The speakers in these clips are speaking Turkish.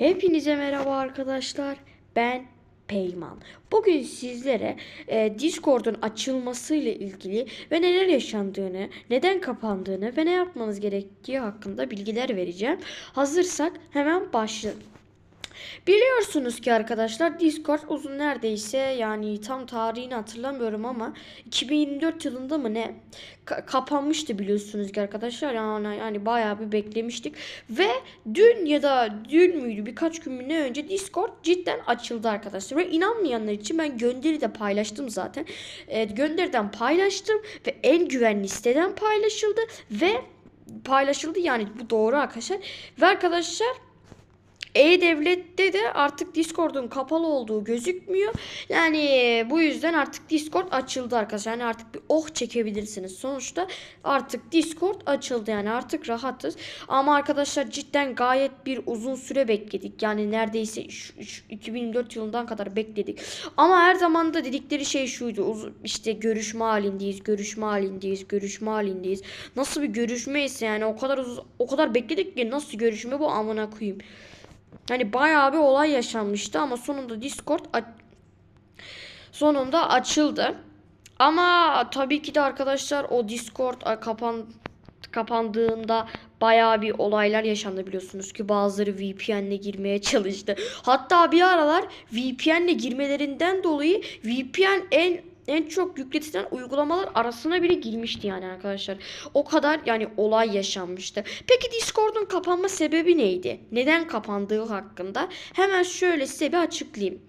Hepinize merhaba arkadaşlar. Ben Peyman. Bugün sizlere e, Discord'un açılmasıyla ilgili ve neler yaşandığını, neden kapandığını ve ne yapmanız gerektiği hakkında bilgiler vereceğim. Hazırsak hemen başlayalım. Biliyorsunuz ki arkadaşlar Discord uzun neredeyse yani tam tarihini hatırlamıyorum ama 2024 yılında mı ne ka- kapanmıştı biliyorsunuz ki arkadaşlar. Yani yani bayağı bir beklemiştik. Ve dün ya da dün müydü birkaç gün ne önce Discord cidden açıldı arkadaşlar. Ve inanmayanlar için ben gönderi de paylaştım zaten. E, gönderiden paylaştım ve en güvenli siteden paylaşıldı ve paylaşıldı. Yani bu doğru arkadaşlar. Ve arkadaşlar e-Devlet'te de artık Discord'un kapalı olduğu gözükmüyor. Yani bu yüzden artık Discord açıldı arkadaşlar. Yani artık bir oh çekebilirsiniz. Sonuçta artık Discord açıldı yani artık rahatız. Ama arkadaşlar cidden gayet bir uzun süre bekledik. Yani neredeyse şu- şu 2004 yılından kadar bekledik. Ama her zaman da dedikleri şey şuydu. İşte görüşme halindeyiz, görüşme halindeyiz, görüşme halindeyiz. Nasıl bir görüşme ise yani o kadar uz- o kadar bekledik ki nasıl görüşme bu amına koyayım. Hani bayağı bir olay yaşanmıştı ama sonunda Discord sonunda açıldı. Ama tabii ki de arkadaşlar o Discord kapan kapandığında bayağı bir olaylar yaşandı biliyorsunuz ki bazıları VPN'le girmeye çalıştı. Hatta bir aralar VPN'le girmelerinden dolayı VPN en en çok yükletilen uygulamalar arasına bile girmişti yani arkadaşlar. O kadar yani olay yaşanmıştı. Peki Discord'un kapanma sebebi neydi? Neden kapandığı hakkında hemen şöyle size bir açıklayayım.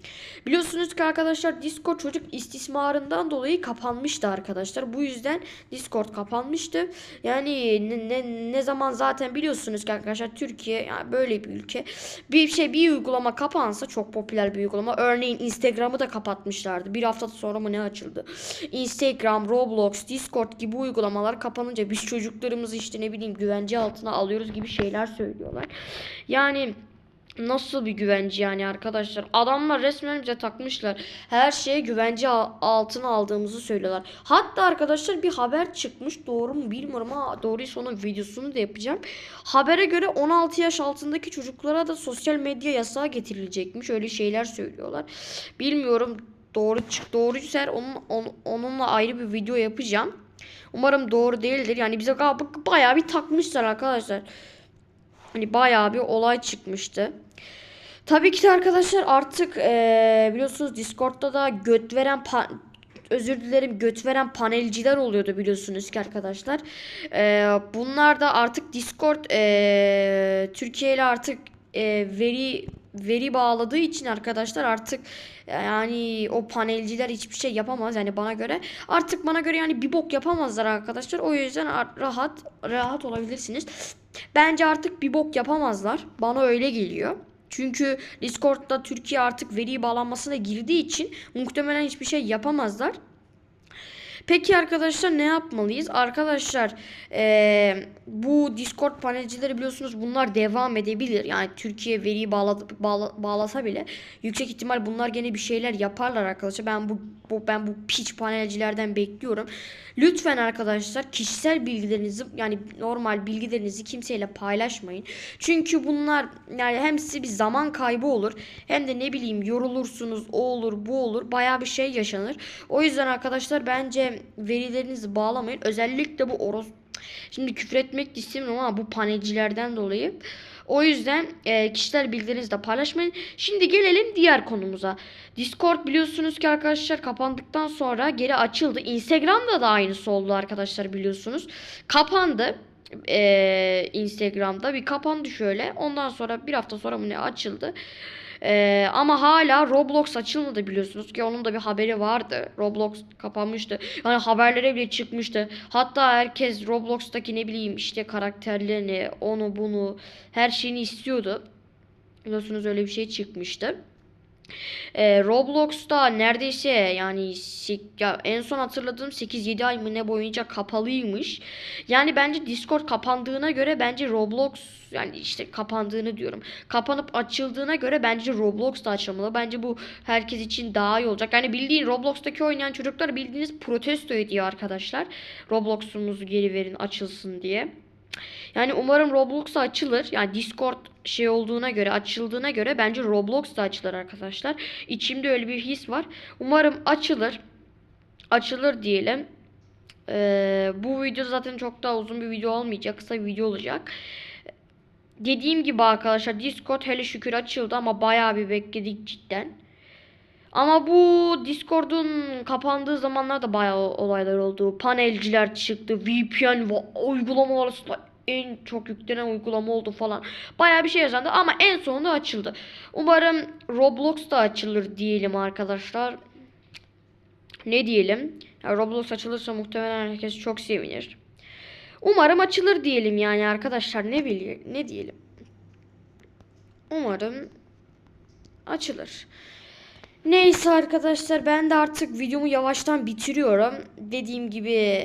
Biliyorsunuz ki arkadaşlar Discord çocuk istismarından dolayı kapanmıştı arkadaşlar. Bu yüzden Discord kapanmıştı. Yani ne, ne, ne zaman zaten biliyorsunuz ki arkadaşlar Türkiye yani böyle bir ülke. Bir şey bir uygulama kapansa çok popüler bir uygulama. Örneğin Instagram'ı da kapatmışlardı. Bir hafta sonra mı ne açıldı? Instagram, Roblox, Discord gibi uygulamalar kapanınca biz çocuklarımızı işte ne bileyim güvence altına alıyoruz gibi şeyler söylüyorlar. Yani Nasıl bir güvence yani arkadaşlar? Adamlar resmen bize takmışlar. Her şeye güvence al- altına aldığımızı söylüyorlar. Hatta arkadaşlar bir haber çıkmış. Doğru mu bilmiyorum ama doğruysa onun videosunu da yapacağım. Habere göre 16 yaş altındaki çocuklara da sosyal medya yasağı getirilecekmiş. Öyle şeyler söylüyorlar. Bilmiyorum doğru çık doğruysa eğer onun, on- onunla ayrı bir video yapacağım. Umarım doğru değildir. Yani bize ga- bayağı bir takmışlar arkadaşlar. Hani bayağı bir olay çıkmıştı. Tabii ki de arkadaşlar artık eee, biliyorsunuz Discord'da da göt veren özür dilerim göt veren panelciler oluyordu biliyorsunuz ki arkadaşlar. Eee, bunlar da artık Discord eee, Türkiye ile artık eee, veri veri bağladığı için arkadaşlar artık yani o panelciler hiçbir şey yapamaz yani bana göre. Artık bana göre yani bir bok yapamazlar arkadaşlar. O yüzden rahat rahat olabilirsiniz. Bence artık bir bok yapamazlar. Bana öyle geliyor. Çünkü Discord'da Türkiye artık veri bağlanmasına girdiği için muhtemelen hiçbir şey yapamazlar. Peki arkadaşlar ne yapmalıyız? Arkadaşlar eee, bu Discord panelcileri biliyorsunuz bunlar devam edebilir. Yani Türkiye veriyi bağla, bağla- bağlasa bile yüksek ihtimal bunlar gene bir şeyler yaparlar arkadaşlar. Ben bu, bu ben bu piç panelcilerden bekliyorum. Lütfen arkadaşlar kişisel bilgilerinizi yani normal bilgilerinizi kimseyle paylaşmayın. Çünkü bunlar yani hem size bir zaman kaybı olur hem de ne bileyim yorulursunuz o olur bu olur baya bir şey yaşanır. O yüzden arkadaşlar bence verilerinizi bağlamayın. Özellikle bu oros Şimdi küfür etmek istemiyorum ama bu panelcilerden dolayı. O yüzden e, kişiler bilgilerinizi de paylaşmayın. Şimdi gelelim diğer konumuza. Discord biliyorsunuz ki arkadaşlar kapandıktan sonra geri açıldı. Instagram'da da aynısı oldu arkadaşlar biliyorsunuz. Kapandı. E, Instagram'da bir kapandı şöyle. Ondan sonra bir hafta sonra mı ne açıldı. E, ama hala Roblox açılmadı biliyorsunuz ki onun da bir haberi vardı. Roblox kapanmıştı. Yani haberlere bile çıkmıştı. Hatta herkes Roblox'taki ne bileyim işte karakterlerini, onu bunu her şeyini istiyordu. Biliyorsunuz öyle bir şey çıkmıştı. Ee, Roblox'ta neredeyse yani ya en son hatırladığım 8-7 ay mı ne boyunca kapalıymış. Yani bence Discord kapandığına göre bence Roblox yani işte kapandığını diyorum. Kapanıp açıldığına göre bence Roblox da açılmalı. Bence bu herkes için daha iyi olacak. Yani bildiğin Roblox'taki oynayan çocuklar bildiğiniz protesto ediyor arkadaşlar. Roblox'umuzu geri verin açılsın diye. Yani umarım Roblox açılır. Yani Discord şey olduğuna göre açıldığına göre bence Roblox da açılır arkadaşlar. İçimde öyle bir his var. Umarım açılır. Açılır diyelim. Ee, bu video zaten çok daha uzun bir video olmayacak. Kısa bir video olacak. Dediğim gibi arkadaşlar Discord hele şükür açıldı ama bayağı bir bekledik cidden. Ama bu Discord'un kapandığı zamanlarda bayağı olaylar oldu. Panelciler çıktı. VPN ve uygulama arasında en çok yüklenen uygulama oldu falan. Bayağı bir şey yaşandı ama en sonunda açıldı. Umarım Roblox da açılır diyelim arkadaşlar. Ne diyelim? Ya Roblox açılırsa muhtemelen herkes çok sevinir. Umarım açılır diyelim yani arkadaşlar ne bileyim ne diyelim. Umarım açılır. Neyse arkadaşlar ben de artık videomu yavaştan bitiriyorum. Dediğim gibi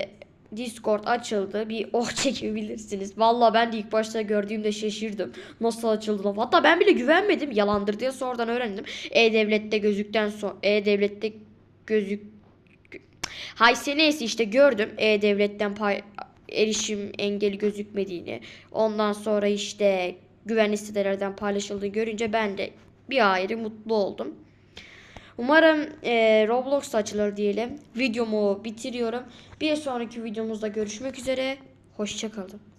Discord açıldı. Bir oh çekebilirsiniz. Valla ben de ilk başta gördüğümde şaşırdım. Nasıl açıldı? Hatta ben bile güvenmedim. Yalandır diye sonradan öğrendim. E-Devlet'te gözükten sonra E-Devlet'te gözük Hayse neyse işte gördüm E-Devlet'ten pay erişim engeli gözükmediğini. Ondan sonra işte güvenli sitelerden paylaşıldığını görünce ben de bir ayrı mutlu oldum. Umarım e, Roblox açılır diyelim. Videomu bitiriyorum. Bir sonraki videomuzda görüşmek üzere. Hoşçakalın.